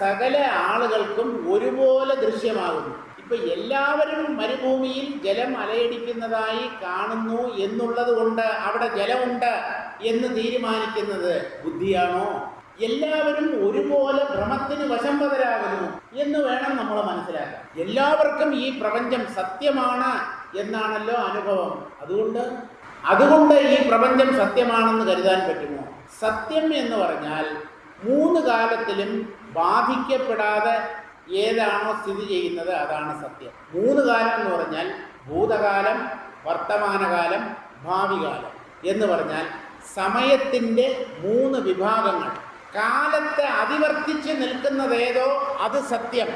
സകല ആളുകൾക്കും ഒരുപോലെ ദൃശ്യമാകുന്നു. ഇപ്പൊ എല്ലാവരും മരുഭൂമിയിൽ ജലം അലയടിക്കുന്നതായി കാണുന്നു എന്നുള്ളത് കൊണ്ട് അവിടെ ജലമുണ്ട് എന്ന് തീരുമാനിക്കുന്നത് ബുദ്ധിയാണോ? എല്ലാവരും ഒരുപോലെ ഭ്രമത്തിന് വശംവതരാകുന്നു എന്ന് വേണം നമ്മൾ മനസ്സിലാക്കാൻ. എല്ലാവർക്കും ഈ പ്രപഞ്ചം സത്യമാണ് എന്നാണല്ലോ അനുഭവം. അതുകൊണ്ട് അതുകൊണ്ട് ഈ പ്രപഞ്ചം സത്യമാണെന്ന് കരുതാൻ പറ്റുമോ? സത്യം എന്ന് പറഞ്ഞാൽ മൂന്ന് കാലത്തിലും ബാധിക്കപ്പെടാതെ ഏതാണോ സ്ഥിതി ചെയ്യുന്നത് അതാണ് സത്യം. മൂന്ന് കാലം എന്ന് പറഞ്ഞാൽ ഭൂതകാലം വർത്തമാനകാലം ഭാവികാലം എന്ന് പറഞ്ഞാൽ സമയത്തിന്റെ മൂന്ന് വിഭാഗങ്ങൾ. കാലത്തെ അതിവർത്തിച്ച് നിൽക്കുന്നതേതോ അത് സത്യം.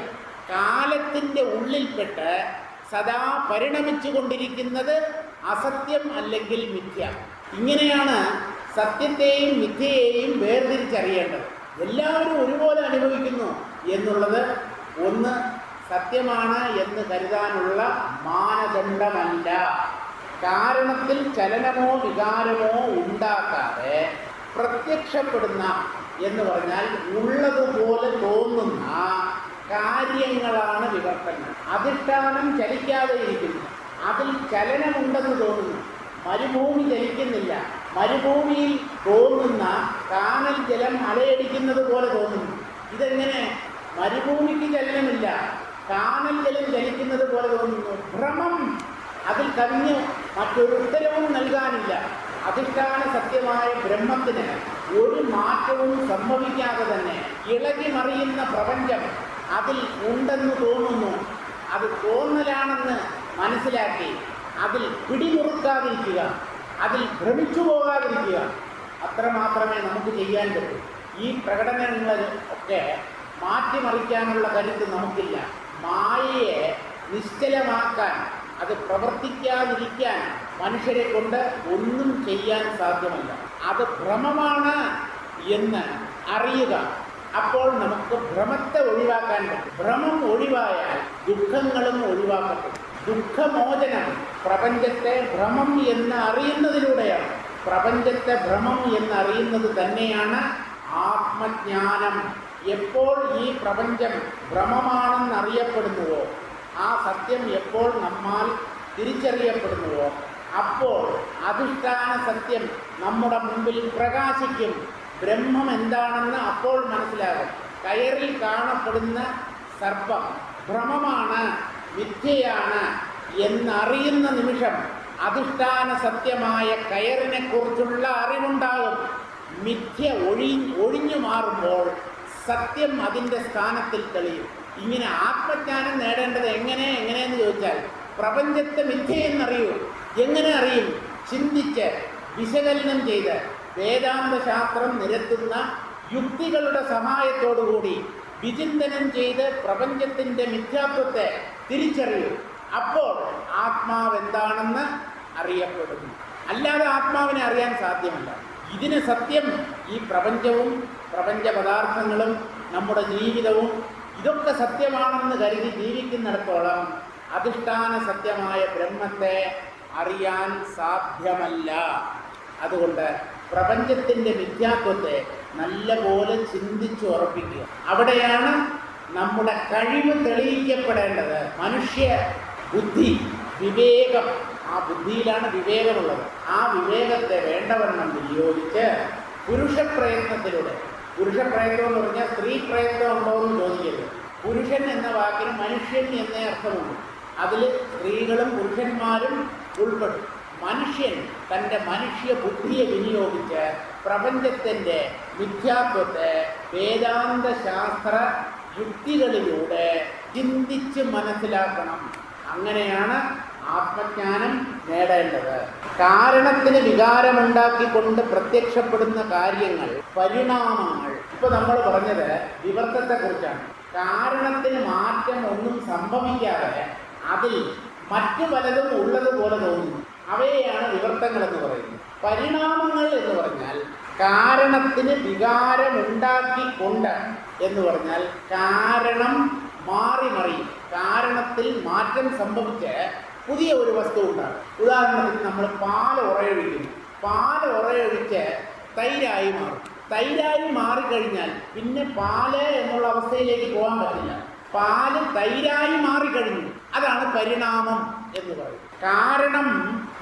കാലത്തിന്റെ ഉള്ളിൽപ്പെട്ട് സദാ പരിണമിച്ചു കൊണ്ടിരിക്കുന്നത് അസത്യം അല്ലെങ്കിൽ മിഥ്യ. ഇങ്ങനെയാണ് സത്യത്തെയും മിഥ്യയെയും വേർതിരിച്ചറിയേണ്ടത്. എല്ലാവരും ഒരുപോലെ അനുഭവിക്കുന്നു എന്നുള്ളത് ഒന്ന് സത്യമാണ് എന്ന് കരുതാനുള്ള മാനദണ്ഡമല്ല. കാരണത്തിൽ ചലനമോ വികാരമോ ഉണ്ടാക്കാതെ പ്രത്യക്ഷപ്പെടുന്ന എന്ന് പറഞ്ഞാൽ ഉള്ളതുപോലെ തോന്നുന്ന കാര്യങ്ങളാണ് വിവർത്തനം. അധിഷ്ഠാനം ചലിക്കാതെ ഇരിക്കുന്നു. അതിൽ ചലനമുണ്ടെന്ന് തോന്നുന്നു. മരുഭൂമി ചലിക്കുന്നില്ല. മരുഭൂമിയിൽ തോന്നുന്ന കാനൽ ജലം മലയടിക്കുന്നത് പോലെ തോന്നുന്നു. ഇതെങ്ങനെ? മരുഭൂമിക്ക് ചലനമില്ല കാനൽ ജലം ചലിക്കുന്നത് പോലെ തോന്നുന്നു. ഭ്രമം. അതിൽ കവിഞ്ഞ് മറ്റൊരു ഉത്തരവും നൽകാനില്ല. അധിഷ്ഠാന സത്യമായ ബ്രഹ്മത്തിന് ഒരു മാറ്റവും സംഭവിക്കാതെ തന്നെ ഇളകി മറിയുന്ന പ്രപഞ്ചം അതിൽ ഉണ്ടെന്ന് തോന്നുന്നു. അത് തോന്നലാണെന്ന് മനസ്സിലാക്കി അതിൽ പിടിമുറുക്കാതിരിക്കുക. അതിൽ ഭ്രമിച്ചു പോകാതിരിക്കുക അത്രമാത്രമേ നമുക്ക് ചെയ്യാൻ പറ്റൂ. ഈ പ്രകടനങ്ങൾ ഒക്കെ മാറ്റിമറിക്കാനുള്ള കരുത്ത് നമുക്കില്ല. മായയെ നിശ്ചലമാക്കാൻ അത് പ്രവർത്തിക്കാതിരിക്കാൻ മനുഷ്യരെ കൊണ്ട് ഒന്നും ചെയ്യാൻ സാധ്യമല്ല. അത് ഭ്രമമാണ് എന്ന് അറിയുക. അപ്പോൾ നമുക്ക് ഭ്രമത്തെ ഒഴിവാക്കാൻ പറ്റും. ഭ്രമം ഒഴിവായാൽ ദുഃഖങ്ങളും ഒഴിവാക്കപ്പെടും. ദുഃഖമോചനം പ്രപഞ്ചത്തെ ഭ്രമം എന്ന് അറിയുന്നതിലൂടെയാണ്. പ്രപഞ്ചത്തെ ഭ്രമം എന്നറിയുന്നത് തന്നെയാണ് ആത്മജ്ഞാനം. എപ്പോൾ ഈ പ്രപഞ്ചം ഭ്രമമാണെന്നറിയപ്പെടുന്നുവോ ആ സത്യം എപ്പോൾ നമ്മാൽ തിരിച്ചറിയപ്പെടുന്നുവോ അപ്പോൾ അധിഷ്ഠാന സത്യം നമ്മുടെ മുമ്പിൽ പ്രകാശിക്കും. ബ്രഹ്മം എന്താണെന്ന് അപ്പോൾ മനസ്സിലാകും. കയറിൽ കാണപ്പെടുന്ന സർപ്പം ഭ്രമമാണ് മിഥ്യയാണ് എന്നറിയുന്ന നിമിഷം അധിഷ്ഠാന സത്യമായ കയറിനെ കുറിച്ചുള്ള അറിവുണ്ടാകും. മിഥ്യ ഒഴി ഒഴിഞ്ഞു മാറുമ്പോൾ സത്യം അതിന്റെ സ്ഥാനത്തിൽ തെളിയും. ഇങ്ങനെ ആത്മജ്ഞാനം നേടേണ്ടത് എങ്ങനെ എങ്ങനെയെന്ന് ചോദിച്ചാൽ പ്രപഞ്ചത്തെ മിഥ്യ എന്നറിയൂ. എങ്ങനെ അറിയും? ചിന്തിച്ച് വിശകലനം ചെയ്ത് വേദാന്ത ശാസ്ത്രം നിരത്തുന്ന യുക്തികളുടെ സഹായത്തോടുകൂടി വിചിന്തനം ചെയ്ത് പ്രപഞ്ചത്തിന്റെ മിഥ്യാത്വത്തെ തിരിച്ചറിയൂ. അപ്പോൾ ആത്മാവ് എന്താണെന്ന് അറിയപ്പെടുന്നു. അല്ലാതെ ആത്മാവിനെ അറിയാൻ സാധ്യമല്ല. ഇതിന് സത്യം ഈ പ്രപഞ്ചവും പ്രപഞ്ച പദാർത്ഥങ്ങളും നമ്മുടെ ജീവിതവും ഇതൊക്കെ സത്യമാണെന്ന് കരുതി ജീവിക്കുന്നിടത്തോളം അധിഷ്ഠാന സത്യമായ ബ്രഹ്മത്തെ അറിയാൻ സാധ്യമല്ല. അതുകൊണ്ട് പ്രപഞ്ചത്തിന്റെ മിഥ്യാത്വത്തെ നല്ലപോലെ ചിന്തിച്ചു ഉറപ്പിക്കുക. അവിടെയാണ് നമ്മുടെ കഴിവ് തെളിയിക്കപ്പെടേണ്ടത്. മനുഷ്യ ബുദ്ധി വിവേകം. ആ ബുദ്ധിയിലാണ് വിവേകമുള്ളത്. ആ വിവേകത്തെ വേണ്ടവണ്ണം വിനിയോഗിച്ച് പുരുഷപ്രയത്നത്തിലൂടെ പുരുഷപ്രയത്നം പുരുഷ പ്രയത്നം എന്ന് പറഞ്ഞാൽ സ്ത്രീ പ്രയത്നം ഉണ്ടോ എന്ന് ചോദിക്കരുത്. പുരുഷൻ എന്ന വാക്കിന് മനുഷ്യൻ എന്നേ അർത്ഥമുണ്ട് അതിൽ സ്ത്രീകളും പുരുഷന്മാരും ഉൾപ്പെടും. മനുഷ്യൻ തന്റെ മനുഷ്യ ബുദ്ധിയെ വിനിയോഗിച്ച് പ്രപഞ്ചത്തിന്റെ മിഥ്യാത്വത്തെ വേദാന്ത ശാസ്ത്ര യുക്തികളിലൂടെ ചിന്തിച്ച് മനസ്സിലാക്കണം. അങ്ങനെയാണ് ആത്മജ്ഞാനം നേടേണ്ടത്. കാരണത്തിന് വികാരമുണ്ടാക്കിക്കൊണ്ട് പ്രത്യക്ഷപ്പെടുന്ന കാര്യങ്ങൾ പരിണാമങ്ങൾ. ഇപ്പൊ നമ്മൾ പറഞ്ഞത് വിവർത്തത്തെ കുറിച്ചാണ് കാരണത്തിന് മാറ്റം ഒന്നും സംഭവിക്കാതെ അതിൽ മറ്റു പലതും ഉള്ളതുപോലെ തോന്നുന്നു. അവയെയാണ് വിവർത്തങ്ങൾ എന്ന് പറയുന്നത്. പരിണാമങ്ങൾ എന്ന് പറഞ്ഞാൽ കാരണത്തിന് വികാരമുണ്ടാക്കിക്കൊണ്ട് എന്ന് പറഞ്ഞാൽ കാരണം മാറി മറിയും കാരണത്തിൽ മാറ്റം സംഭവിച്ച് പുതിയ ഒരു വസ്തു ഉണ്ടാകും. ഉദാഹരണത്തിന് നമ്മൾ പാൽ ഉറയൊഴിക്കുന്നു. പാൽ ഉറയൊഴിച്ച് തൈരായി മാറും. തൈരായി മാറിക്കഴിഞ്ഞാൽ പിന്നെ പാൽ എന്നുള്ള അവസ്ഥയിലേക്ക് പോകാൻ പറ്റില്ല. പാൽ തൈരായി മാറിക്കഴിഞ്ഞു. അതാണ് പരിണാമം എന്ന് പറയുന്നത്. കാരണം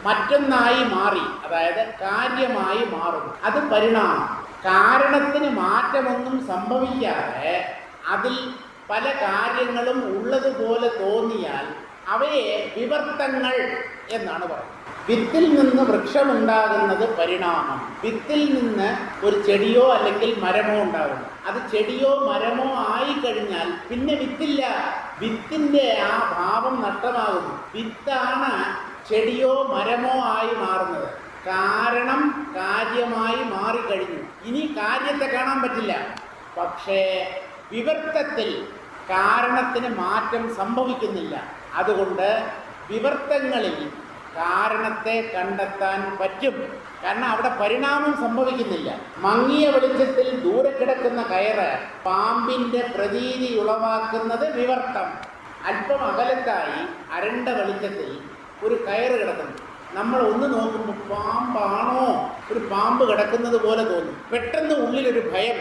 മറ്റൊന്നായി മാറി. അതായത് കാര്യമായി മാറും അത് പരിണാമം. കാരണത്തിന് മാറ്റമൊന്നും സംഭവിക്കാതെ അതിൽ പല കാര്യങ്ങളും ഉള്ളതുപോലെ തോന്നിയാൽ അവയെ വിവർത്തങ്ങൾ എന്നാണ് പറയുന്നത്. വിത്തിൽ നിന്ന് വൃക്ഷമുണ്ടാകുന്നത് പരിണാമം. വിത്തിൽ നിന്ന് ഒരു ചെടിയോ അല്ലെങ്കിൽ മരമോ ഉണ്ടാകുന്നു. അത് ചെടിയോ മരമോ ആയി കഴിഞ്ഞാൽ പിന്നെ വിത്തില്ല. വിത്തിന്റെ ആ ഭാവം നഷ്ടമാകുന്നു. വിത്താണ് ചെടിയോ മരമോ ആയി മാറുന്നത്. കാരണം കാര്യമായി മാറിക്കഴിഞ്ഞു. ഇനി കാര്യത്തെ കാണാൻ പറ്റില്ല. പക്ഷേ വിവർത്തത്തിൽ കാരണത്തിന് മാറ്റം സംഭവിക്കുന്നില്ല. അതുകൊണ്ട് വിവർത്തങ്ങളിൽ കാരണത്തെ കണ്ടെത്താൻ പറ്റും. കാരണം അവിടെ പരിണാമം സംഭവിക്കുന്നില്ല. മങ്ങിയ വെളിച്ചത്തിൽ ദൂരെ കിടക്കുന്ന കയറ് പാമ്പിന്റെ പ്രതീതി ഉളവാക്കുന്നത് വിവർത്തം. അല്പം അകലത്തായി അരണ്ട വെളിച്ചത്തിൽ ഒരു കയറ് കിടക്കുന്നു. നമ്മൾ ഒന്ന് നോക്കുമ്പോൾ പാമ്പാണോ? ഒരു പാമ്പ് കിടക്കുന്നത് പോലെ തോന്നും. പെട്ടെന്ന് ഉള്ളിലൊരു ഭയം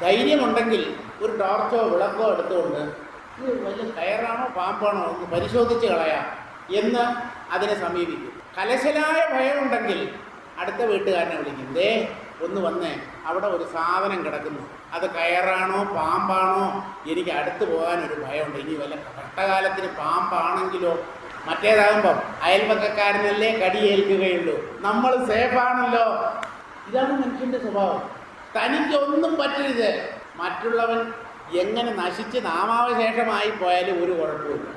ധൈര്യമുണ്ടെങ്കിൽ ഒരു ടോർച്ചോ വിളക്കോ എടുത്തുകൊണ്ട് ഇത് വലിയ കയറാണോ പാമ്പാണോ എന്ന് പരിശോധിച്ച് കളയാം എന്ന് അതിനെ സമീപിക്കും. കലശലായ ഭയമുണ്ടെങ്കിൽ അടുത്ത വീട്ടുകാരനെ വിളിക്കും. ദേ ഒന്ന് വന്നേ. അവിടെ ഒരു സാധനം കിടക്കുന്നു. അത് കയറാണോ പാമ്പാണോ? എനിക്ക് അടുത്ത് പോകാനൊരു ഭയമുണ്ട്. ഇനി വല്ല കട്ടകാലത്തിന് പാമ്പാണെങ്കിലോ? മറ്റേതാകുമ്പം അയൽപക്കക്കാരനല്ലേ കടിയേൽക്കുകയുള്ളൂ നമ്മൾ സേഫാണല്ലോ. ഇതാണ് മനുഷ്യന്റെ സ്വഭാവം. തനിക്കൊന്നും പറ്റരുത്. മറ്റുള്ളവൻ എങ്ങനെ നശിച്ച് നാമാവശേഷമായി പോയാലും ഒരു കുഴപ്പമില്ല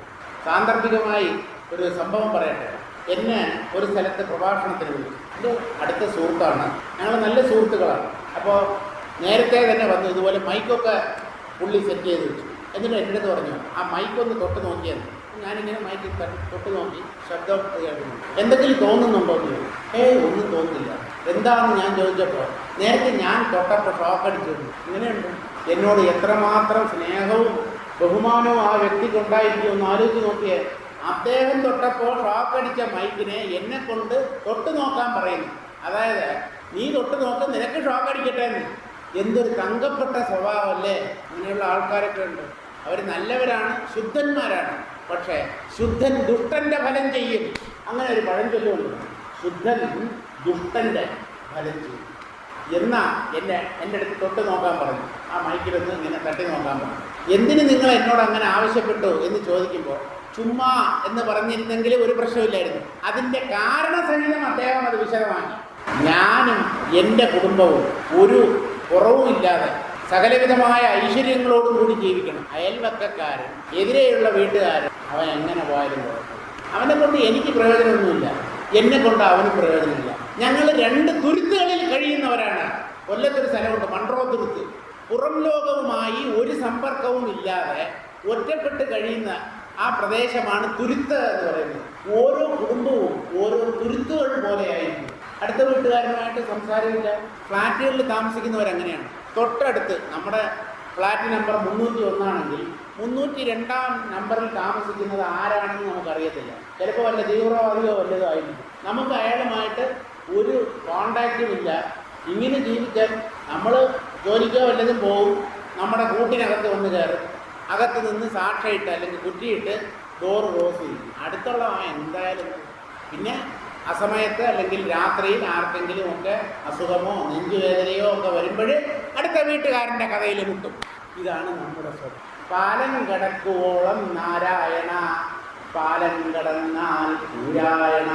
സാന്ദർഭികമായി ഒരു സംഭവം പറയട്ടെ. എന്നെ ഒരു സ്ഥലത്ത് പ്രഭാഷണത്തിന് വിളിച്ചു. എന്റെ അടുത്ത സുഹൃത്താണ്. ഞങ്ങൾ നല്ല സുഹൃത്തുക്കളാണ്. അപ്പോൾ നേരത്തെ തന്നെ വന്നു. ഇതുപോലെ മൈക്കൊക്കെ പുള്ളി സെറ്റ് ചെയ്ത് വെച്ചു. എന്നിട്ട് എന്റെ അടുത്ത് പറഞ്ഞു ആ മൈക്കൊന്ന് തൊട്ട് നോക്കിയെന്ന് ഞാനിങ്ങനെ മൈക്കിൽ തട്ടി നോക്കി ശബ്ദം കേൾക്കുന്നു എന്തെങ്കിലും തോന്നുന്നുണ്ടോ എന്ന് ഏയ് ഒന്നും തോന്നുന്നില്ല. എന്താണെന്ന് ഞാൻ ചോദിച്ചപ്പോൾ നേരത്തെ ഞാൻ തൊട്ടപ്പോൾ ഷോക്ക് അടിച്ചിരുന്നു. ഇങ്ങനെയുണ്ട്. എന്നോട് എത്രമാത്രം സ്നേഹവും ബഹുമാനവും ആ വ്യക്തിക്ക് ഉണ്ടായിരിക്കും ഒന്ന് ആലോചിച്ച് നോക്കിയേ. അദ്ദേഹം തൊട്ടപ്പോൾ ഷോക്കടിച്ച മൈക്കിനെ എന്നെ കൊണ്ട് തൊട്ട് നോക്കാൻ പറയുന്നു. അതായത് നീ തൊട്ട് നോക്ക് നിനക്ക് ഷോക്കടിക്കട്ടെ എന്ന്. എന്തൊരു തങ്കപ്പെട്ട സ്വഭാവമല്ലേ? അങ്ങനെയുള്ള ആൾക്കാരൊക്കെ ഉണ്ട്. അവർ നല്ലവരാണ് ശുദ്ധന്മാരാണ്. പക്ഷേ ശുദ്ധൻ ദുഷ്ടന്റെ ഫലം ചെയ്യും. അങ്ങനെ ഒരു പഴഞ്ചൊല്ലുണ്ട്. ശുദ്ധൻ ദുഷ്ടന്റെ ഫലം ചെയ്യും. എന്നാ എന്നെ എന്റെ അടുത്ത് തൊട്ട് നോക്കാൻ പറഞ്ഞു. ആ മൈക്കിലൊന്ന് ഇങ്ങനെ തട്ടി നോക്കാൻ പറഞ്ഞു. എന്തിന് നിങ്ങൾ എന്നോട് അങ്ങനെ ആവശ്യപ്പെട്ടു എന്ന് ചോദിക്കുമ്പോൾ ചുമ്മാ എന്ന് പറഞ്ഞിരുന്നെങ്കിൽ ഒരു പ്രശ്നമില്ലായിരുന്നു. അതിന്റെ കാരണസഹിതം അദ്ദേഹം അത് വിശദമാക്കി. ഞാനും എന്റെ കുടുംബവും ഒരു കുറവുമില്ലാതെ സകലവിധമായ ഐശ്വര്യങ്ങളോടും കൂടി ജീവിക്കണം. അയൽവക്കക്കാരൻ എതിരെയുള്ള വീട്ടുകാരൻ അവൻ എങ്ങനെ പോയാലും അവനെ കൊണ്ട് എനിക്ക് പ്രയോജനമൊന്നുമില്ല. എന്നെ കൊണ്ട് അവന് പ്രയോജനമില്ല. ഞങ്ങൾ രണ്ട് തുരുത്തുകളിൽ കഴിയുന്നവരാണ്. കൊല്ലത്തൊരു സ്ഥലമുണ്ട് മൺട്രോ തുരുത്ത്. പുറം ലോകവുമായി ഒരു സമ്പർക്കവും ഇല്ലാതെ ഒറ്റപ്പെട്ട് കഴിയുന്ന ആ പ്രദേശമാണ് തുരുത്ത് എന്ന് പറയുന്നത്. ഓരോ കുടുംബവും ഓരോ തുരുത്തുകൾ പോലെയായിരുന്നു. അടുത്ത വീട്ടുകാരനുമായിട്ട് സംസാരമില്ല ഫ്ലാറ്റുകളിൽ താമസിക്കുന്നവരങ്ങനെയാണ് തൊട്ടടുത്ത് നമ്മുടെ ഫ്ലാറ്റ് നമ്പർ മുന്നൂറ്റി ഒന്നാണെങ്കിൽ മുന്നൂറ്റി രണ്ടാം നമ്പറിൽ താമസിക്കുന്നത് ആരാണെന്ന് നമുക്കറിയത്തില്ല. ചിലപ്പോൾ വല്ല തീവ്രവാദിയോ വല്ലതോ ആയിരിക്കും. നമുക്ക് അയാളുമായിട്ട് ഒരു കോണ്ടാക്റ്റുമില്ല ഇങ്ങനെ ജീവിക്കാൻ നമ്മൾ ജോലിക്കോ വല്ലതും പോവും നമ്മുടെ കൂട്ടിനകത്ത് വന്ന് കയറും. അകത്ത് നിന്ന് സാക്ഷയിട്ട് അല്ലെങ്കിൽ കുറ്റിയിട്ട് ഡോറ് ക്ലോസ് ചെയ്യും. അടുത്തുള്ള എന്തായാലും പിന്നെ അസമയത്ത് അല്ലെങ്കിൽ രാത്രിയിൽ ആർക്കെങ്കിലും ഒക്കെ അസുഖമോ നെഞ്ചുവേദനയോ ഒക്കെ വരുമ്പോൾ അടുത്ത വീട്ടുകാരന്റെ കഥയിൽ മുട്ടും. ഇതാണ് നമ്മുടെ സ്വഭാവം പാലം കിടക്കുവോളം നാരായണ പാലം കടന്നാൽ പൂരായണ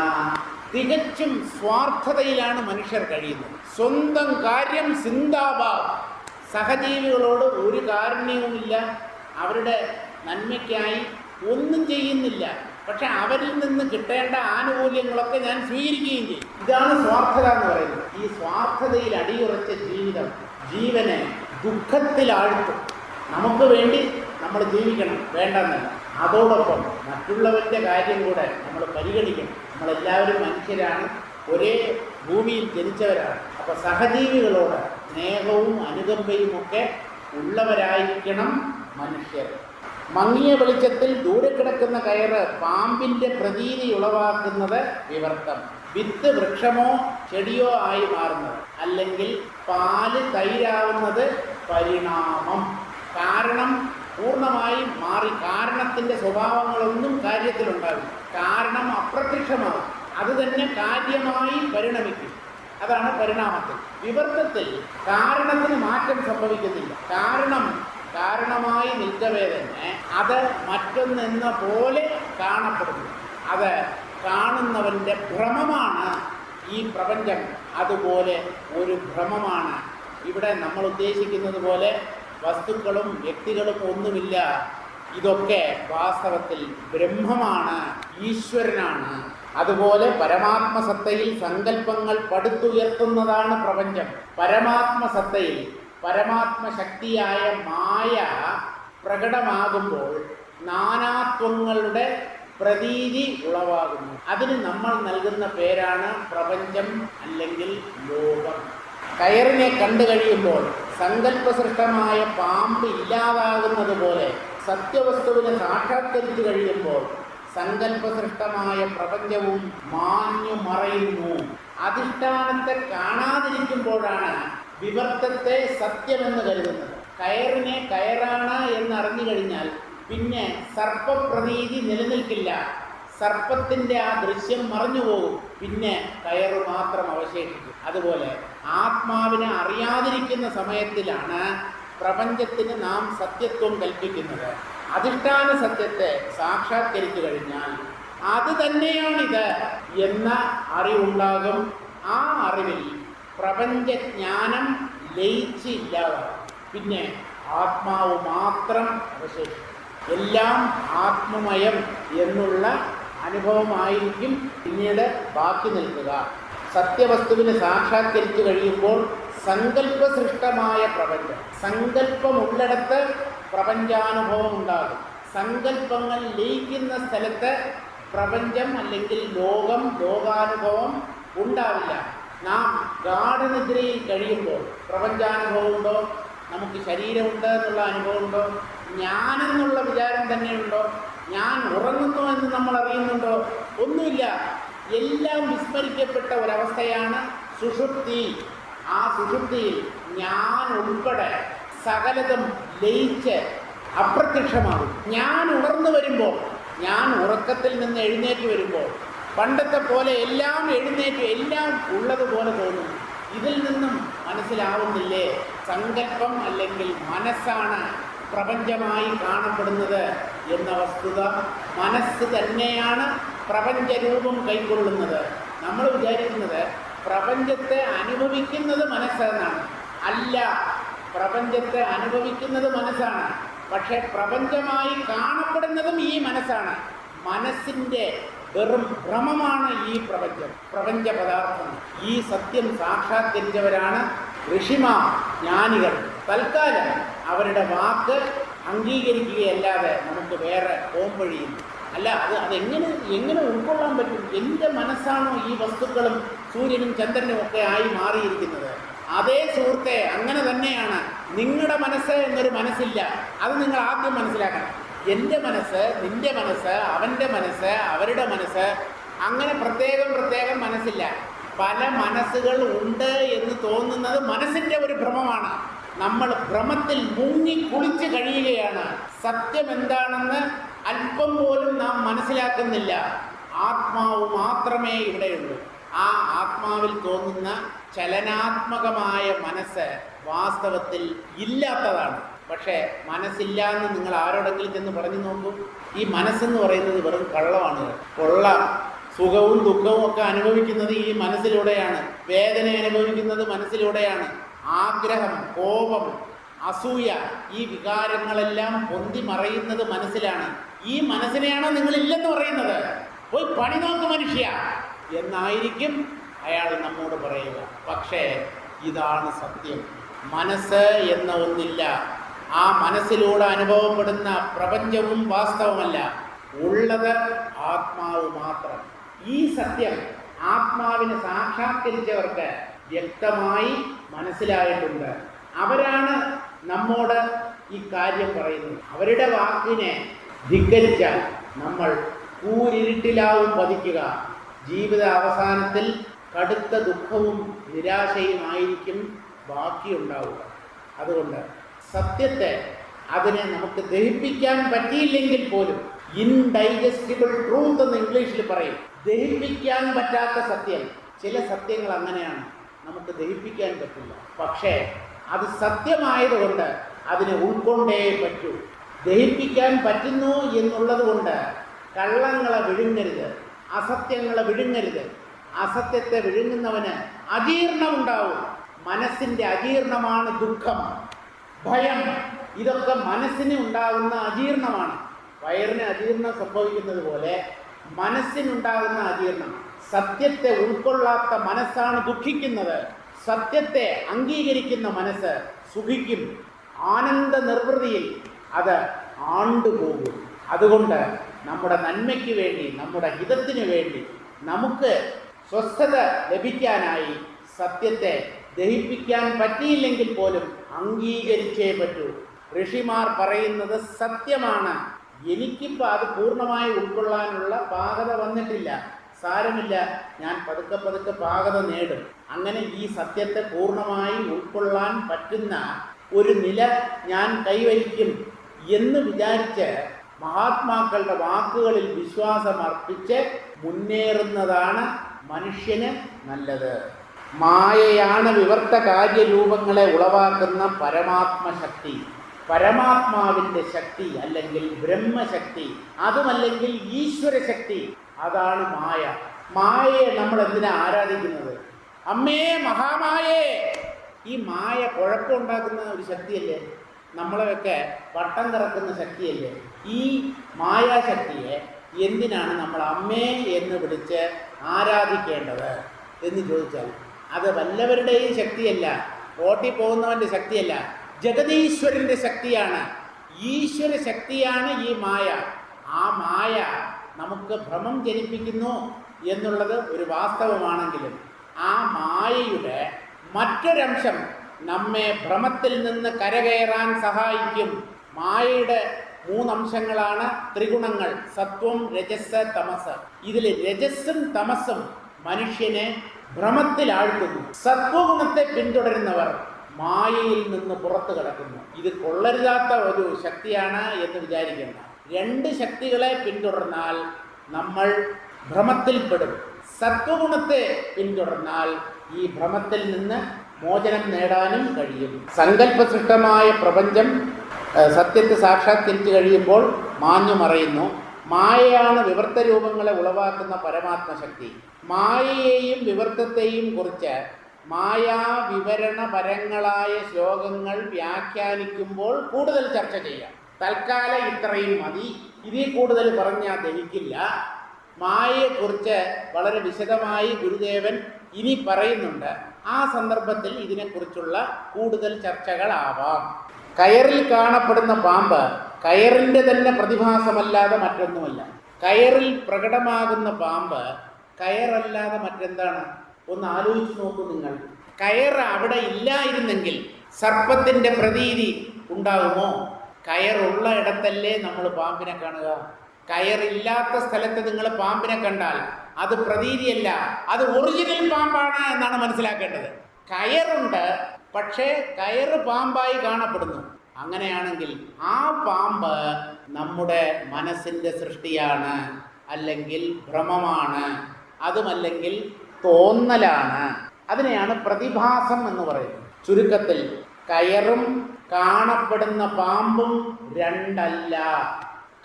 തികച്ചും സ്വാർത്ഥതയിലാണ് മനുഷ്യർ കഴിയുന്നത്. സ്വന്തം കാര്യം സിന്ദാബാദ്. സഹജീവികളോട് ഒരു കാരുണ്യവുമില്ല. അവരുടെ നന്മയ്ക്കായി ഒന്നും ചെയ്യുന്നില്ല. പക്ഷെ അവരിൽ നിന്ന് കിട്ടേണ്ട ആനുകൂല്യങ്ങളൊക്കെ ഞാൻ സ്വീകരിക്കുകയും ചെയ്യും. ഇതാണ് സ്വാർത്ഥത എന്ന് പറയുന്നത്. ഈ സ്വാർത്ഥതയിൽ അടിയുറച്ച ജീവിതം ജീവനെ ദുഃഖത്തിലാഴ്ത്തും. നമുക്ക് വേണ്ടി നമ്മൾ ജീവിക്കണം. വേണ്ടെന്നല്ല. അതോടൊപ്പം മറ്റുള്ളവരുടെ കാര്യം കൂടെ നമ്മൾ പരിഗണിക്കണം. നമ്മളെല്ലാവരും മനുഷ്യരാണ്. ഒരേ ഭൂമിയിൽ ജനിച്ചവരാണ്. അപ്പോൾ സഹജീവികളോട് സ്നേഹവും അനുകമ്പയും ഒക്കെ ഉള്ളവരായിരിക്കണം മനുഷ്യർ. മങ്ങിയ വെളിച്ചത്തിൽ ദൂരെ കിടക്കുന്ന കയറ് പാമ്പിന്റെ പ്രതീതി ഉളവാക്കുന്നത് വിവർത്തം. വിത്ത് വൃക്ഷമോ ചെടിയോ ആയി മാറുന്നത് അല്ലെങ്കിൽ പാൽ തൈരാവുന്നത് പരിണാമം. കാരണം പൂർണമായും മാറി കാരണത്തിന്റെ സ്വഭാവങ്ങളൊന്നും കാര്യത്തിലുണ്ടാകും കാരണം അപ്രത്യക്ഷമാകും അത് തന്നെ കാര്യമായി പരിണമിക്കും. അതാണ് പരിണാമത്തിൽ. വിവർത്തത്തിൽ കാരണത്തിന് മാറ്റം സംഭവിക്കുന്നില്ല. കാരണം കാരണമായി നിൽക്കവേ തന്നെ അത് മറ്റൊന്നെന്ന പോലെ കാണപ്പെടുന്നു. അത് കാണുന്നവന്റെ ഭ്രമമാണ് ഈ പ്രപഞ്ചം. അതുപോലെ ഒരു ഭ്രമമാണ് ഇവിടെ നമ്മൾ ഉദ്ദേശിക്കുന്നത് പോലെ വസ്തുക്കളും വ്യക്തികളും ഒന്നുമില്ല. ഇതൊക്കെ വാസ്തവത്തിൽ ബ്രഹ്മമാണ് ഈശ്വരനാണ്. അതുപോലെ പരമാത്മസത്തയിൽ സങ്കല്പങ്ങൾ പടുത്തുയർത്തുന്നതാണ് പ്രപഞ്ചം. പരമാത്മസത്തയിൽ പരമാത്മശക്തിയായ മായ പ്രകടമാകുമ്പോൾ നാനാത്വങ്ങളുടെ പ്രതീതി ഉളവാകുന്നു. അതിന് നമ്മൾ നൽകുന്ന പേരാണ് പ്രപഞ്ചം അല്ലെങ്കിൽ ലോകം. കയറിനെ കണ്ടു കഴിയുമ്പോൾ സങ്കല്പസൃഷ്ടമായ പാമ്പ് ഇല്ലാതാകുന്നത് പോലെ സത്യവസ്തുവിനെ സാക്ഷാത്കരിച്ചു കഴിയുമ്പോൾ സങ്കല്പസൃഷ്ടമായ പ്രപഞ്ചവും മാഞ്ഞു മറയുന്നു. അധിഷ്ഠാനത്തെ കാണാതിരിക്കുമ്പോഴാണ് വിവർത്തത്തെ സത്യമെന്ന് കരുതുന്നത്. കയറിനെ കയറാണ് എന്ന് അറിഞ്ഞു കഴിഞ്ഞാൽ പിന്നെ സർപ്പപ്രതീതി നിലനിൽക്കില്ല. സർപ്പത്തിന്റെ ആ ദൃശ്യം മറഞ്ഞു പോകും പിന്നെ കയറ് മാത്രം അവശേഷിക്കും. അതുപോലെ ആത്മാവിനെ അറിയാതിരിക്കുന്ന സമയത്തിലാണ് പ്രപഞ്ചത്തിന് നാം സത്യത്വം കൽപ്പിക്കുന്നത്. അധിഷ്ഠാന സത്യത്തെ സാക്ഷാത്കരിച്ചു കഴിഞ്ഞാൽ അത് തന്നെയാണിത് എന്ന അറിവുണ്ടാകും. ആ അറിവിൽ പ്രപഞ്ചജ്ഞാനം ലയിച്ചില്ലാതാകും. പിന്നെ ആത്മാവ് മാത്രം അവശേഷിക്കും. എല്ലാം ആത്മമയം എന്നുള്ള അനുഭവമായിരിക്കും പിന്നീട് ബാക്കി നിൽക്കുക. സത്യവസ്തുവിനെ സാക്ഷാത്കരിച്ചു കഴിയുമ്പോൾ സങ്കല്പസൃഷ്ടമായ പ്രപഞ്ചം സങ്കല്പമുള്ളിടത്ത് പ്രപഞ്ചാനുഭവം ഉണ്ടാകും സങ്കല്പങ്ങൾ ലയിക്കുന്ന സ്ഥലത്ത് പ്രപഞ്ചം അല്ലെങ്കിൽ ലോകം ലോകാനുഭവം ഉണ്ടാവില്ല. നാം ഗാഠനിദ്രയിൽ കഴിയുമ്പോൾ പ്രപഞ്ചാനുഭവം ഉണ്ടോ നമുക്ക് ശരീരമുണ്ട് എന്നുള്ള അനുഭവമുണ്ടോ? ഞാനെന്നുള്ള വിചാരം തന്നെയുണ്ടോ? ഞാൻ ഉറങ്ങുന്നു എന്ന് നമ്മൾ അറിയുന്നുണ്ടോ? ഒന്നുമില്ല. എല്ലാം വിസ്മരിക്കപ്പെട്ട ഒരവസ്ഥയാണ് സുഷുപ്തി. ആ സുഷുപ്തിയിൽ ഞാൻ ഉൾപ്പെടെ സകലതും ലയിച്ച് അപ്രത്യക്ഷമാകും. ഞാൻ ഉണർന്നു വരുമ്പോൾ ഞാൻ ഉറക്കത്തിൽ നിന്ന് എഴുന്നേറ്റ് വരുമ്പോൾ പണ്ടത്തെ പോലെ എല്ലാം എഴുന്നേറ്റ് എല്ലാം ഉള്ളതുപോലെ തോന്നും. ഇതിൽ നിന്നും മനസ്സിലാവുന്നില്ലേ? സങ്കല്പം അല്ലെങ്കിൽ മനസ്സാണ് പ്രപഞ്ചമായി കാണപ്പെടുന്നത് എന്ന വസ്തുത മനസ്സ് തന്നെയാണ്. പ്രപഞ്ചരൂപം കൈക്കൊള്ളുന്നത്. നമ്മൾ വിചാരിക്കുന്നത് പ്രപഞ്ചത്തെ അനുഭവിക്കുന്നത് മനസ്സെന്നാണ്. അല്ല പ്രപഞ്ചത്തെ അനുഭവിക്കുന്നത് മനസ്സാണ്. പക്ഷെ പ്രപഞ്ചമായി കാണപ്പെടുന്നതും ഈ മനസ്സാണ്. മനസ്സിന്റെ വെറും ഭ്രമമാണ് ഈ പ്രപഞ്ചം പ്രപഞ്ച പദാർത്ഥം. ഈ സത്യം സാക്ഷാത്കരിച്ചവരാണ് ഋഷിമാർ ജ്ഞാനികൾ. തൽക്കാലം അവരുടെ വാക്ക് അംഗീകരിക്കുകയല്ലാതെ നമുക്ക് വേറെ പോംവഴിയില്ല. അല്ല അത് അതെങ്ങനെ എങ്ങനെ ഉൾക്കൊള്ളാൻ പറ്റും? എന്റെ മനസ്സാണോ ഈ വസ്തുക്കളും സൂര്യനും ചന്ദ്രനും ഒക്കെ ആയി മാറിയിരിക്കുന്നത്? അതേ സുഹൃത്തെ അങ്ങനെ തന്നെയാണ്. നിങ്ങളുടെ മനസ്സ് എന്നൊരു മനസ്സില്ല. അത് നിങ്ങൾ ആദ്യം മനസ്സിലാക്കണം. എന്റെ മനസ്സ് നിന്റെ മനസ്സ് അവന്റെ മനസ്സ് അവരുടെ മനസ്സ് അങ്ങനെ പ്രത്യേകം പ്രത്യേകം മനസ്സില്ല. പല മനസ്സുകൾ ഉണ്ട് എന്ന് തോന്നുന്നത് മനസ്സിന്റെ ഒരു ഭ്രമമാണ്. നമ്മൾ ഭ്രമത്തിൽ മുങ്ങി കുളിച്ച് കഴിയുകയാണ്. സത്യം എന്താണെന്ന് അല്പം പോലും നാം മനസ്സിലാക്കുന്നില്ല. ആത്മാവ് മാത്രമേ ഇവിടെയുള്ളൂ. ആ ആത്മാവിൽ തോന്നുന്ന ചലനാത്മകമായ മനസ്സ് വാസ്തവത്തിൽ ഇല്ലാത്തതാണ്. പക്ഷേ മനസ്സില്ല എന്ന് നിങ്ങൾ ആരോടെങ്കിലും ചെന്ന് പറഞ്ഞു നോക്കൂ. ഈ മനസ്സെന്ന് പറയുന്നത് വെറും കള്ളമാണ്. കൊള്ള സുഖവും ദുഃഖവും ഒക്കെ അനുഭവിക്കുന്നത് ഈ മനസ്സിലൂടെയാണ്. വേദന അനുഭവിക്കുന്നത് മനസ്സിലൂടെയാണ്. ആഗ്രഹം കോപം അസൂയ ഈ വികാരങ്ങളെല്ലാം പൊന്തി മറയുന്നത് മനസ്സിലാണ്. ഈ മനസ്സിനെയാണോ നിങ്ങളില്ലെന്ന് പറയുന്നത്? പോയി പണി നോക്ക് മനുഷ്യ. എന്നായിരിക്കും അയാൾ നമ്മോട് പറയുക. പക്ഷേ ഇതാണ് സത്യം. മനസ്സ് എന്ന ഒന്നില്ല. ആ മനസ്സിലൂടെ അനുഭവപ്പെടുന്ന പ്രപഞ്ചവും വാസ്തവമല്ല. ഉള്ളത് ആത്മാവ് മാത്രം. ഈ സത്യം ആത്മാവിനെ സാക്ഷാത്കരിച്ചവർക്ക് വ്യക്തമായി മനസ്സിലായിട്ടുണ്ട്. അവരാണ് നമ്മോട് ഈ കാര്യം പറയുന്നു. അവരുടെ വാക്കിനെ ധിക്കരിച്ചാൽ നമ്മൾ കൂരിരുട്ടിലാവും പതിക്കുക ജീവിത അവസാനത്തിൽ കടുത്ത ദുഃഖവും നിരാശയുമായിരിക്കും ബാക്കിയുണ്ടാവുക. അതുകൊണ്ട് സത്യത്തെ അതിനെ നമുക്ക് ദഹിപ്പിക്കാൻ പറ്റിയില്ലെങ്കിൽ പോലും ഇൻഡൈജസ്റ്റിബിൾ ട്രൂത്ത് എന്ന് ഇംഗ്ലീഷിൽ പറയും. ദഹിപ്പിക്കാൻ പറ്റാത്ത സത്യം. ചില സത്യങ്ങൾ അങ്ങനെയാണ്. നമുക്ക് ദഹിപ്പിക്കാൻ പറ്റില്ല. പക്ഷേ അത് സത്യമായതുകൊണ്ട് അതിനെ ഉൾക്കൊണ്ടേ പറ്റൂ. ദഹിപ്പിക്കാൻ പറ്റുന്നു എന്നുള്ളത് കൊണ്ട് കള്ളങ്ങളെ വിഴുങ്ങരുത് അസത്യങ്ങളെ വിഴുങ്ങരുത്. അസത്യത്തെ വിഴുങ്ങുന്നവന് അജീർണം ഉണ്ടാവും മനസ്സിന്റെ അജീർണമാണ് ദുഃഖം. ഭയം ഇതൊക്കെ മനസ്സിന് ഉണ്ടാകുന്ന അജീർണമാണ്. വയറിന് അജീർണം സംഭവിക്കുന്നത് പോലെ മനസ്സിനുണ്ടാകുന്ന അജീർണം സത്യത്തെ ഉൾക്കൊള്ളാത്ത മനസ്സാണ് ദുഃഖിക്കുന്നത്. സത്യത്തെ അംഗീകരിക്കുന്ന മനസ്സ് സുഖിക്കും. ആനന്ദ നിർവൃതിയിൽ അത് ആണ്ടുപോകും. അതുകൊണ്ട് നമ്മുടെ നന്മയ്ക്ക് വേണ്ടി നമ്മുടെ ഹിതത്തിനു വേണ്ടി നമുക്ക് സ്വസ്ഥത ലഭിക്കാനായി സത്യത്തെ ദഹിപ്പിക്കാൻ പറ്റിയില്ലെങ്കിൽ പോലും അംഗീകരിച്ചേ പറ്റൂ. ഋഷിമാർ പറയുന്നത് സത്യമാണ്. എനിക്കിപ്പോൾ അത് പൂർണമായി ഉൾക്കൊള്ളാനുള്ള പാകത വന്നിട്ടില്ല. സാരമില്ല. ഞാൻ പതുക്കെ പതുക്കെ പാകത നേടും. അങ്ങനെ ഈ സത്യത്തെ പൂർണമായി ഉൾക്കൊള്ളാൻ പറ്റുന്ന ഒരു നില ഞാൻ കൈവരിക്കും എന്ന് വിചാരിച്ച് മഹാത്മാക്കളുടെ വാക്കുകളിൽ വിശ്വാസം അർപ്പിച്ച് മുന്നേറുന്നതാണ് മനുഷ്യന് നല്ലത്. മായയാണ് വിവർത്ത കാര്യരൂപങ്ങളെ ഉളവാക്കുന്ന പരമാത്മശക്തി. പരമാത്മാവിന്റെ ശക്തി അല്ലെങ്കിൽ ബ്രഹ്മശക്തി അതുമല്ലെങ്കിൽ ഈശ്വരശക്തി. അതാണ് മായ. മായയെ നമ്മൾ എന്തിനാ ആരാധിക്കുന്നത്? അമ്മേ മഹാമായേ! ഈ മായ കുഴപ്പമുണ്ടാക്കുന്ന ഒരു ശക്തിയല്ലേ? നമ്മളെയൊക്കെ വട്ടം കറക്കുന്ന ശക്തിയല്ലേ? ഈ മായാശക്തിയെ എന്തിനാണ് നമ്മൾ അമ്മേ എന്ന് വിളിച്ച് ആരാധിക്കേണ്ടത് എന്ന് ചോദിച്ചാൽ അത് വല്ലവരുടെയും ശക്തിയല്ല ഓട്ടി പോകുന്നവന്റെ ശക്തിയല്ല ജഗതീശ്വരന്റെ ശക്തിയാണ്. ഈശ്വര ശക്തിയാണ് ഈ മായ. ആ മായ നമുക്ക് ഭ്രമം ജനിപ്പിക്കുന്നു എന്നുള്ളത് ഒരു വാസ്തവമാണെങ്കിലും ആ മായയുടെ മറ്റൊരംശം നമ്മെ ഭ്രമത്തിൽ നിന്ന് കരകയറാൻ സഹായിക്കും. മായയുടെ മൂന്നംശങ്ങളാണ് ത്രിഗുണങ്ങൾ സത്വം രജസ് തമസ്. ഇതിൽ രജസ്സും തമസും മനുഷ്യനെ ഭ്രമത്തിലാഴ്ത്തുന്നു. സത്വഗുണത്തെ പിന്തുടരുന്നവർ മായയിൽ നിന്ന് പുറത്തു കിടക്കുന്നു. ഇത് കൊള്ളരുതാത്ത ഒരു ശക്തിയാണ് എന്ന് വിചാരിക്കേണ്ട. രണ്ട് ശക്തികളെ പിന്തുടർന്നാൽ നമ്മൾ ഭ്രമത്തിൽപ്പെടും സത്വഗുണത്തെ പിന്തുടർന്നാൽ ഈ ഭ്രമത്തിൽ നിന്ന് മോചനം നേടാനും കഴിയും. സങ്കല്പസൃഷ്ടമായ പ്രപഞ്ചം സത്യത്തെ സാക്ഷാത്കരിച്ചു കഴിയുമ്പോൾ മാഞ്ഞു മറയുന്നു മായയാണ് വിവർത്ത രൂപങ്ങളെ ഉളവാക്കുന്ന പരമാത്മശക്തി. മായയെയും വിവർത്തത്തെയും കുറിച്ച് മായാ വിവരണപരങ്ങളായ ശ്ലോകങ്ങൾ വ്യാഖ്യാനിക്കുമ്പോൾ കൂടുതൽ ചർച്ച ചെയ്യാം. തൽക്കാലം ഇത്രയും മതി. ഇതിൽ കൂടുതൽ പറഞ്ഞാൽ ദഹിക്കില്ല. മായയെക്കുറിച്ച് വളരെ വിശദമായി ഗുരുദേവൻ ഇനി പറയുന്നുണ്ട്. ആ സന്ദർഭത്തിൽ ഇതിനെക്കുറിച്ചുള്ള കൂടുതൽ ചർച്ചകളാവാം. കയറിൽ കാണപ്പെടുന്ന പാമ്പ് കയറിന്റെ തന്നെ പ്രതിഭാസമല്ലാതെ മറ്റൊന്നുമല്ല. കയറിൽ പ്രകടമാകുന്ന പാമ്പ് കയറല്ലാതെ മറ്റെന്താണ്? ഒന്ന് ആലോചിച്ച് നോക്കൂ നിങ്ങൾ. കയർ അവിടെ ഇല്ലായിരുന്നെങ്കിൽ സർപ്പത്തിന്റെ പ്രതീതി ഉണ്ടാകുമോ? കയറുള്ള ഇടത്തല്ലേ നമ്മൾ പാമ്പിനെ കാണുക. കയറില്ലാത്ത സ്ഥലത്ത് നിങ്ങൾ പാമ്പിനെ കണ്ടാൽ അത് പ്രതീതിയല്ല അത് ഒറിജിനൽ പാമ്പാണ് എന്നാണ് മനസ്സിലാക്കേണ്ടത്. കയറുണ്ട് പക്ഷേ കയറ് പാമ്പായി കാണപ്പെടുന്നു. അങ്ങനെയാണെങ്കിൽ ആ പാമ്പ് നമ്മുടെ മനസ്സിന്റെ സൃഷ്ടിയാണ് അല്ലെങ്കിൽ ഭ്രമമാണ് അതുമല്ലെങ്കിൽ തോന്നലാണ്. അതിനെയാണ് പ്രതിഭാസം എന്ന് പറയുന്നത്. ചുരുക്കത്തിൽ കയറും കാണപ്പെടുന്ന പാമ്പും രണ്ടല്ല.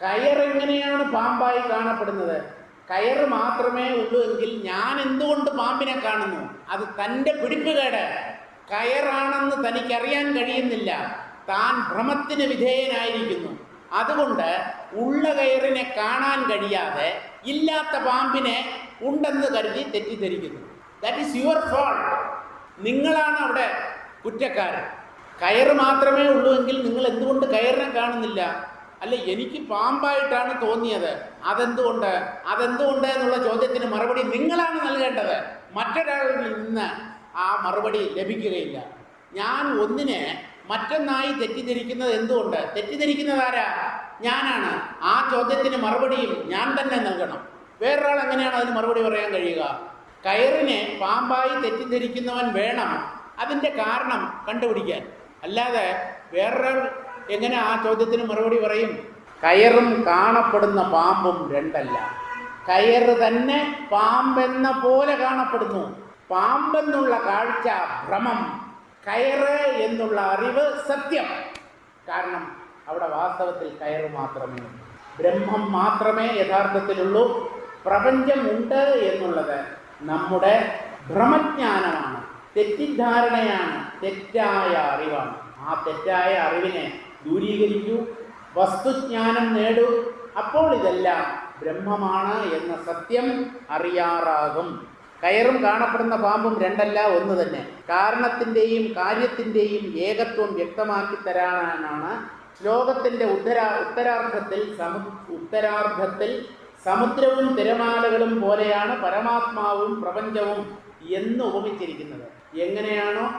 കയർ എങ്ങനെയാണ് പാമ്പായി കാണപ്പെടുന്നത്? കയർ മാത്രമേ ഉള്ളൂ എങ്കിൽ ഞാൻ എന്തുകൊണ്ട് പാമ്പിനെ കാണുന്നു? അത് തന്റെ പിടിപ്പുകേട്. കയറാണെന്ന് തനിക്കറിയാൻ കഴിയുന്നില്ല. താൻ ഭ്രമത്തിന് വിധേയനായിരിക്കുന്നു. അതുകൊണ്ട് ഉള്ള കയറിനെ കാണാൻ കഴിയാതെ ഇല്ലാത്ത പാമ്പിനെ ഉണ്ടെന്ന് കരുതി തെറ്റിദ്ധരിക്കുന്നു. ദാറ്റ് ഈസ് യുവർ ഫോൾട്ട് നിങ്ങളാണ് അവിടെ കുറ്റക്കാരൻ. കയറ് മാത്രമേ ഉള്ളൂ എങ്കിൽ നിങ്ങൾ എന്തുകൊണ്ട് കയറിനെ കാണുന്നില്ല? അല്ല എനിക്ക് പാമ്പായിട്ടാണ് തോന്നിയത്. അതെന്തുകൊണ്ട്? അതെന്തുകൊണ്ട് എന്നുള്ള ചോദ്യത്തിന് മറുപടി നിങ്ങളാണ് നൽകേണ്ടത്. മറ്റൊരാളിൽ നിന്ന് ആ മറുപടി ലഭിക്കുകയില്ല. ഞാൻ ഒന്നിനെ മറ്റൊന്നായി തെറ്റിദ്ധരിക്കുന്നത് എന്തുകൊണ്ട്? തെറ്റിദ്ധരിക്കുന്നത് ആരാ? ഞാനാണ്. ആ ചോദ്യത്തിന് മറുപടിയും ഞാൻ തന്നെ നൽകണം. വേറൊരാൾ എങ്ങനെയാണ് അതിന് മറുപടി പറയാൻ കഴിയുക? കയറിനെ പാമ്പായി തെറ്റിദ്ധരിക്കുന്നവൻ വേണം. അതിന്റെ കാരണം കണ്ടുപിടിക്കാൻ. അല്ലാതെ വേറൊരാൾ എങ്ങനെ ആ ചോദ്യത്തിന് മറുപടി പറയും? കയറും കാണപ്പെടുന്ന പാമ്പും രണ്ടല്ല. കയറ് തന്നെ പാമ്പെന്ന പോലെ കാണപ്പെടുന്നു. പാമ്പെന്നുള്ള കാഴ്ച ഭ്രമം. കയറ് എന്നുള്ള അറിവ് സത്യം. കാരണം അവിടെ വാസ്തവത്തിൽ കയറ് മാത്രമേ. ബ്രഹ്മം മാത്രമേ യഥാർത്ഥത്തിലുള്ളൂ. പ്രപഞ്ചമുണ്ട് എന്നുള്ളത് നമ്മുടെ ഭ്രമജ്ഞാനമാണ്. തെറ്റിദ്ധാരണയാണ് തെറ്റായ അറിവാണ്. ആ തെറ്റായ അറിവിനെ ദൂരീകരിക്കൂ വസ്തുജ്ഞാനം നേടൂ. അപ്പോൾ ഇതെല്ലാം ബ്രഹ്മമാണ് എന്ന സത്യം അറിയാറാകും. കയറും കാണപ്പെടുന്ന പാമ്പും രണ്ടല്ല ഒന്ന് തന്നെ. കാരണത്തിന്റെയും കാര്യത്തിന്റെയും ഏകത്വം വ്യക്തമാക്കി തരാനാണ് ശ്ലോകത്തിന്റെ ഉത്തരാ ഉത്തരാർത്ഥത്തിൽ സമു ഉത്തരാർത്ഥത്തിൽ സമുദ്രവും തിരമാലകളും പോലെയാണ് പരമാത്മാവും പ്രപഞ്ചവും എന്ന് ഉപമിച്ചിരിക്കുന്നത്. എങ്ങനെയാണോ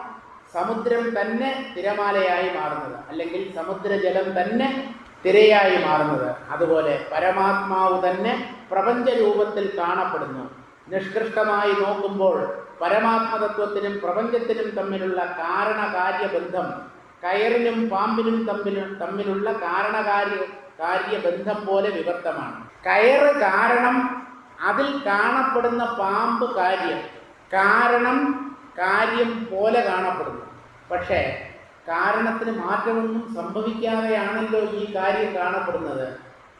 സമുദ്രം തന്നെ തിരമാലയായി മാറുന്നത്. അല്ലെങ്കിൽ സമുദ്രജലം തന്നെ തിരയായി മാറുന്നത്. അതുപോലെ പരമാത്മാവ് തന്നെ പ്രപഞ്ച രൂപത്തിൽ കാണപ്പെടുന്നു. നിഷ്കൃഷ്ടമായി നോക്കുമ്പോൾ പരമാത്മതത്വത്തിനും പ്രപഞ്ചത്തിനും തമ്മിലുള്ള കാരണകാര്യബന്ധം കയറിനും പാമ്പിനും തമ്മിലും തമ്മിലുള്ള കാരണകാര്യ കാര്യബന്ധം പോലെ വിവർത്തമാണ്. കയറ് കാരണം അതിൽ കാണപ്പെടുന്ന പാമ്പ് കാര്യം. കാരണം കാര്യം പോലെ കാണപ്പെടുന്നു. പക്ഷേ കാരണത്തിന് മാറ്റമൊന്നും സംഭവിക്കാതെയാണല്ലോ ഈ കാര്യം കാണപ്പെടുന്നത്.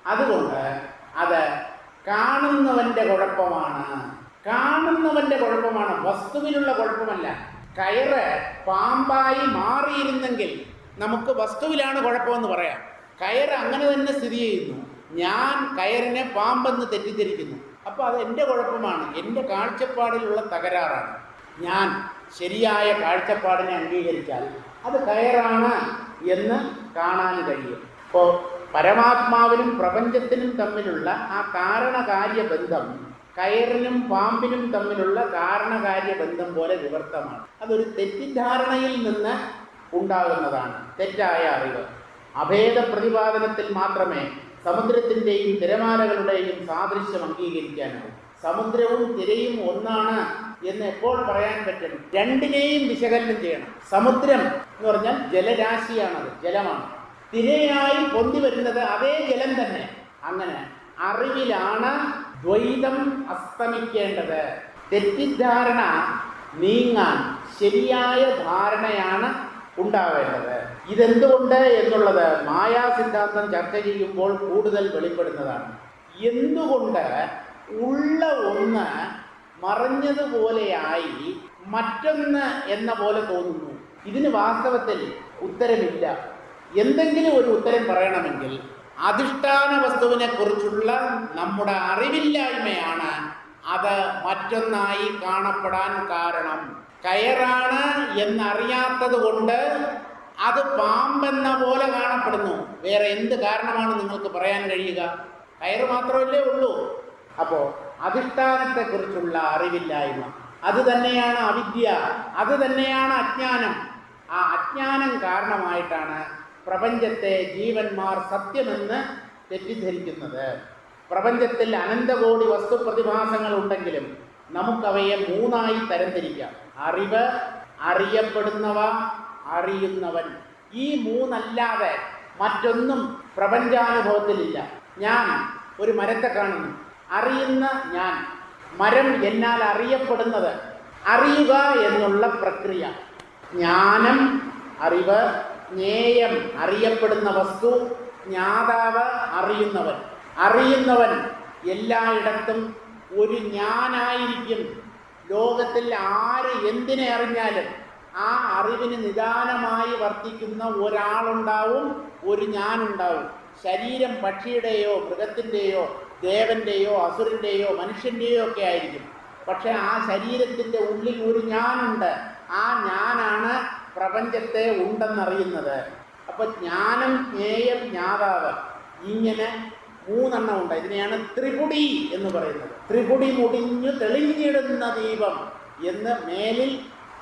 അതുകൊണ്ട് അത് കാണുന്നവന്റെ കുഴപ്പമാണ്. കാണുന്നവന്റെ കുഴപ്പമാണ്. വസ്തുവിലുള്ള കുഴപ്പമല്ല. കയറ് പാമ്പായി മാറിയിരുന്നെങ്കിൽ നമുക്ക് വസ്തുവിലാണ് കുഴപ്പമെന്ന് പറയാം. കയറ് അങ്ങനെ തന്നെ സ്ഥിതി ചെയ്യുന്നു. ഞാൻ കയറിനെ പാമ്പെന്ന് തെറ്റിദ്ധരിക്കുന്നു. അപ്പോൾ അത് എന്റെ കുഴപ്പമാണ്. എന്റെ കാഴ്ചപ്പാടിലുള്ള തകരാറാണ്. ഞാൻ ശരിയായ കാഴ്ചപ്പാടിനെ അംഗീകരിച്ചാൽ അത് കയറാണ് എന്ന് കാണാൻ കഴിയും. അപ്പോൾ പരമാത്മാവിനും പ്രപഞ്ചത്തിനും തമ്മിലുള്ള ആ കാരണകാര്യ ബന്ധം കയറിനും പാമ്പിനും തമ്മിലുള്ള കാരണകാര്യ ബന്ധം പോലെ വിവർത്തമാണ്. അതൊരു തെറ്റിദ്ധാരണയിൽ നിന്ന് ഉണ്ടാകുന്നതാണ്. തെറ്റായ അറിവ്. അഭേദ പ്രതിപാദനത്തിൽ മാത്രമേ സമുദ്രത്തിന്റെയും തിരമാലകളുടെയും സാദൃശ്യം അംഗീകരിക്കാനാവും. സമുദ്രവും തിരയും ഒന്നാണ് എന്ന് എപ്പോൾ പറയാൻ പറ്റും? രണ്ടിനെയും വിശകലനം ചെയ്യണം. സമുദ്രം എന്ന് പറഞ്ഞാൽ ജലരാശിയാണത് ജലമാണ്. തിരയായി പൊന്തി വരുന്നത് അതേ ജലം തന്നെ. അങ്ങനെ അറിവിലാണ് ദ്വൈതം അസ്തമിക്കേണ്ടത്. തെറ്റിദ്ധാരണ നീങ്ങാൻ ശരിയായ ധാരണയാണ് ഉണ്ടാവേണ്ടത്. ഇതെന്തുകൊണ്ട് എന്നുള്ളത് മായാ സിദ്ധാന്തം ചർച്ച ചെയ്യുമ്പോൾ കൂടുതൽ വെളിപ്പെടുന്നതാണ്. എന്തുകൊണ്ട് ഉള്ള ഒന്ന് മറഞ്ഞതുപോലെയായി മറ്റൊന്ന് എന്ന പോലെ തോന്നുന്നു. ഇതിന് വാസ്തവത്തിൽ ഉത്തരമില്ല. എന്തെങ്കിലും ഒരു ഉത്തരം പറയണമെങ്കിൽ അധിഷ്ഠാന വസ്തുവിനെ കുറിച്ചുള്ള നമ്മുടെ അറിവില്ലായ്മയാണ് അത് മറ്റൊന്നായി കാണപ്പെടാൻ കാരണം. കയറാണ് എന്നറിയാത്തത് കൊണ്ട് അത് പാമ്പെന്ന പോലെ കാണപ്പെടുന്നു. വേറെ എന്ത് കാരണമാണ് നിങ്ങൾക്ക് പറയാൻ കഴിയുക? കയറ് മാത്രമല്ലേ ഉള്ളൂ. അപ്പോൾ അധിഷ്ഠാനത്തെക്കുറിച്ചുള്ള അറിവില്ലായ്മ. അത് തന്നെയാണ് അവിദ്യ. അത് തന്നെയാണ് അജ്ഞാനം. ആ അജ്ഞാനം കാരണമായിട്ടാണ് പ്രപഞ്ചത്തെ ജീവന്മാർ സത്യമെന്ന് തെറ്റിദ്ധരിക്കുന്നത്. പ്രപഞ്ചത്തിൽ അനന്തകോടി വസ്തുപ്രതിഭാസങ്ങൾ ഉണ്ടെങ്കിലും നമുക്കവയെ മൂന്നായി തരംതിരിക്കാം. അറിവ് അറിയപ്പെടുന്നവ അറിയുന്നവൻ. ഈ മൂന്നല്ലാതെ മറ്റൊന്നും പ്രപഞ്ചാനുഭവത്തിലില്ല. ഞാൻ ഒരു മരത്തെ കാണുന്നു. അറിയുന്ന ഞാൻ. മരം എന്നാൽ അറിയപ്പെടുന്നത്. അറിയുക എന്നുള്ള പ്രക്രിയ. ജ്ഞാനം അറിവ് ജ്ഞേയം അറിയപ്പെടുന്ന വസ്തു ജ്ഞാതാവ് അറിയുന്നവൻ. അറിയുന്നവൻ എല്ലായിടത്തും ഒരു ഞാനായിരിക്കും ലോകത്തിൽ ആര് എന്തിനെ അറിഞ്ഞാലും ആ അറിവിന് നിദാനമായി വർത്തിക്കുന്ന ഒരാളുണ്ടാവും ഒരു ഞാനുണ്ടാവും ശരീരം പക്ഷിയുടെയോ മൃഗത്തിന്റെയോ ദേവന്റെയോ അസുരന്റെയോ മനുഷ്യന്റെയോ ഒക്കെ ആയിരിക്കും. പക്ഷെ ആ ശരീരത്തിന്റെ ഉള്ളിൽ ഒരു ഞാനുണ്ട്. ആ ഞാനാണ് പ്രപഞ്ചത്തെ ഉണ്ടെന്നറിയുന്നത്. അപ്പോൾ ജ്ഞാനം ജ്ഞേയം ജ്ഞാതാവ് ഇങ്ങനെ മൂന്നെണ്ണം ഉണ്ട്. ഇതിനെയാണ് ത്രിപുടി എന്ന് പറയുന്നത്. ത്രിപുടി മുടിഞ്ഞു തെളിഞ്ഞിടുന്ന ദീപം എന്ന് മേലിൽ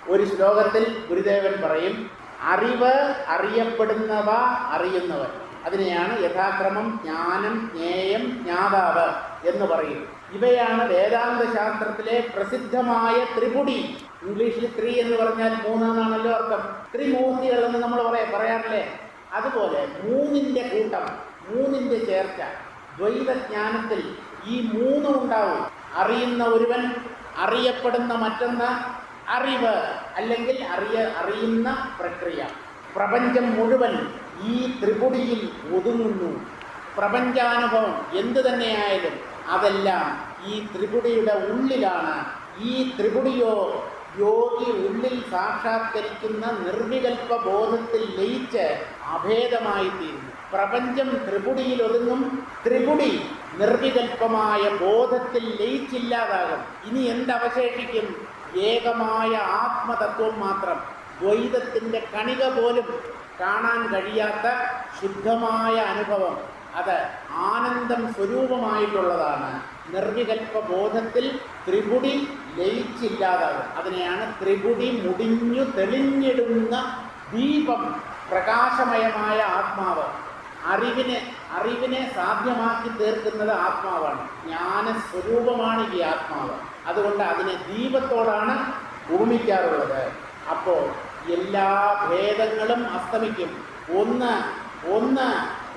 ഒരു ശ്ലോകത്തിൽ ഗുരുദേവൻ പറയും. അറിവ് അറിയപ്പെടുന്നവ അറിയുന്നവർ അതിനെയാണ് യഥാക്രമം ജ്ഞാനം ജ്ഞേയം ജ്ഞാതാവ് എന്ന് പറയും ഇവയാണ് വേദാന്ത ശാസ്ത്രത്തിലെ പ്രസിദ്ധമായ ത്രിപുടി. ഇംഗ്ലീഷിൽ ത്രീ എന്ന് പറഞ്ഞാൽ മൂന്ന് എന്നാണല്ലോ അർത്ഥം. ത്രിമൂർത്തികൾ എന്ന് നമ്മൾ പറയാം പറയാറില്ലേ? അതുപോലെ മൂന്നിന്റെ കൂട്ടം മൂന്നിന്റെ ചേർച്ച. ദ്വൈതജ്ഞാനത്തിൽ ഈ മൂന്നും ഉണ്ടാവും. അറിയുന്ന ഒരുവൻ അറിയപ്പെടുന്ന മറ്റൊന്ന് അറിവ് അല്ലെങ്കിൽ അറിയ അറിയുന്ന പ്രക്രിയ. പ്രപഞ്ചം മുഴുവൻ ഈ ത്രിപുടിയിൽ ഒതുങ്ങുന്നു. പ്രപഞ്ചാനുഭവം എന്തു തന്നെയായാലും അതെല്ലാം ഈ ത്രിപുടിയുടെ ഉള്ളിലാണ്. ഈ ത്രിപുടിയോ യോഗി ഉള്ളിൽ സാക്ഷാത്കരിക്കുന്ന നിർവികൽപ്പ ബോധത്തിൽ ലയിച്ച് അഭേദമായി തീരുന്നു പ്രപഞ്ചം ത്രിപുടിയിൽ ഒതുങ്ങും ത്രിപുടി നിർവികൽപ്പമായ ബോധത്തിൽ ലയിച്ചില്ലാതാകും. ഇനി എന്തവശേഷിക്കും ഏകമായ ആത്മതത്വം മാത്രം. ദ്വൈതത്തിന്റെ കണിക പോലും കാണാൻ കഴിയാത്ത ശുദ്ധമായ അനുഭവം. അത് ആനന്ദം സ്വരൂപമായിട്ടുള്ളതാണ്. നിർവികൽപ്പ ബോധത്തിൽ ത്രിപുടി ലയിച്ചില്ലാതാകും. അതിനെയാണ് ത്രിപുടി മുടിഞ്ഞു തെളിഞ്ഞിടുന്ന ദീപം പ്രകാശമയമായ ആത്മാവ്. അറിവിനെ അറിവിനെ സാധ്യമാക്കി തീർക്കുന്നത് ആത്മാവാണ്. ജ്ഞാനസ്വരൂപമാണ് ഈ ആത്മാവ്. അതുകൊണ്ട് അതിനെ ദീപത്തോടാണ് ഉപമിക്കാറുള്ളത് അപ്പോൾ എല്ലാ ഭേദങ്ങളും അസ്തമിക്കും. ഒന്ന് ഒന്ന്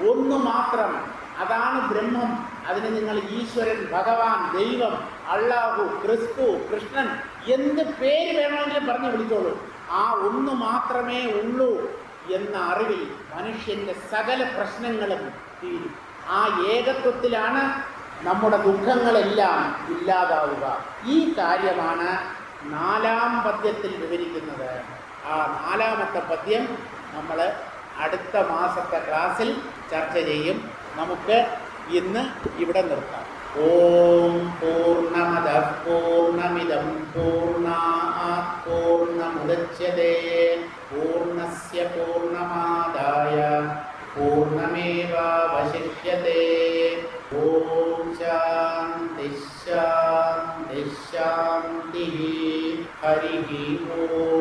ഒന്ന് മാത്രം. അതാണ് ബ്രഹ്മം. അതിന് നിങ്ങൾ ഈശ്വരൻ ഭഗവാൻ ദൈവം അള്ളാഹു ക്രിസ്തു കൃഷ്ണൻ എന്ത് പേര് വേണമെങ്കിലും പറഞ്ഞു വിളിച്ചോളൂ. ആ ഒന്ന് മാത്രമേ ഉള്ളൂ എന്ന അറിവിൽ മനുഷ്യന്റെ സകല പ്രശ്നങ്ങളും തീരും. ആ ഏകത്വത്തിലാണ് നമ്മുടെ ദുഃഖങ്ങളെല്ലാം ഇല്ലാതാവുക. ഈ കാര്യമാണ് നാലാം പദ്യത്തിൽ വിവരിക്കുന്നത് ആ നാലാമത്തെ പദ്യം നമ്മൾ അടുത്ത മാസത്തെ ക്ലാസ്സിൽ ചർച്ച ചെയ്യും. നമുക്ക് ഇന്ന് ഇവിടെ നിർത്താം. ഓം പൂർണമത പൂർണമിതം പൂർണാത് പൂർണമുദച്യത്തെ പൂർണസ്യ പൂർണമാദായ പൂർണമേവാവശിഷ്യത്തെ ഓം हरिः ओ